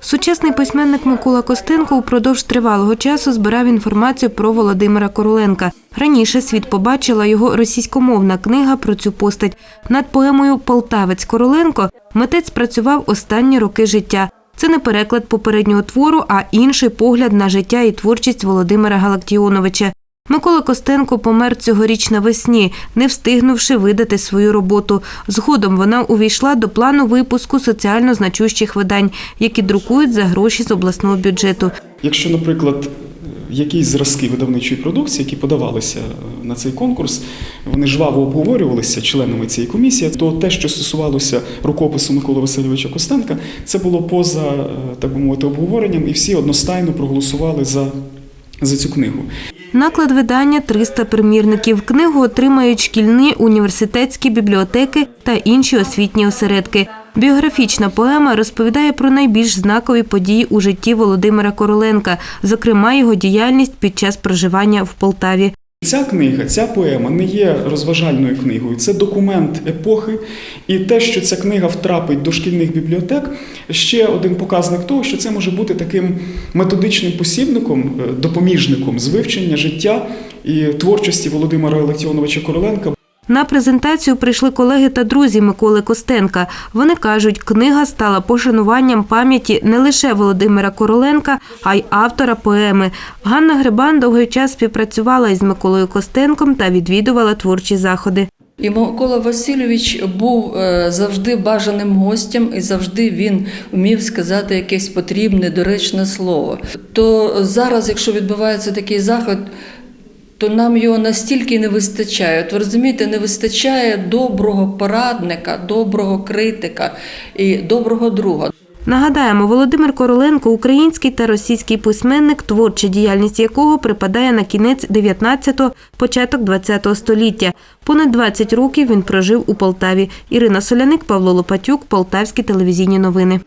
Сучасний письменник Микола Костенко упродовж тривалого часу збирав інформацію про Володимира Короленка. Раніше світ побачила його російськомовна книга про цю постать. Над поемою Полтавець Короленко митець працював останні роки життя. Це не переклад попереднього твору, а інший погляд на життя і творчість Володимира Галактіоновича. Микола Костенко помер цьогоріч навесні, не встигнувши видати свою роботу. Згодом вона увійшла до плану випуску соціально значущих видань, які друкують за гроші з обласного бюджету. Якщо, наприклад, якісь зразки видавничої продукції, які подавалися е, на цей конкурс, вони жваво обговорювалися членами цієї комісії, то те, що стосувалося рукопису Миколи Васильовича Костенка, це було поза е, так би мовити обговоренням, і всі одностайно проголосували за, за цю книгу. Наклад видання 300 примірників. Книгу отримають шкільні університетські бібліотеки та інші освітні осередки. Біографічна поема розповідає про найбільш знакові події у житті Володимира Короленка, зокрема його діяльність під час проживання в Полтаві. Ця книга, ця поема не є розважальною книгою, це документ епохи. І те, що ця книга втрапить до шкільних бібліотек, ще один показник того, що це може бути таким методичним посібником, е, допоміжником з вивчення життя і творчості Володимира Електіоновича Короленка. На презентацію прийшли колеги та друзі Миколи Костенка. Вони кажуть, книга стала пошануванням пам'яті не лише Володимира Короленка, а й автора поеми. Ганна Грибан довгий час співпрацювала із Миколою Костенком та відвідувала творчі заходи. І Микола Васильович був е, завжди бажаним гостем, і завжди він вмів сказати якесь потрібне, доречне слово. То зараз, якщо відбувається такий заход, то нам його настільки не вистачає. От ви розумієте, не вистачає доброго порадника, доброго критика і доброго друга. Нагадаємо, Володимир Короленко український та російський письменник, творча діяльність якого припадає на кінець 19-го, початок 20-го століття. Понад 20 років він прожив у Полтаві. Ірина Соляник, Павло Лопатюк, Полтавські телевізійні новини.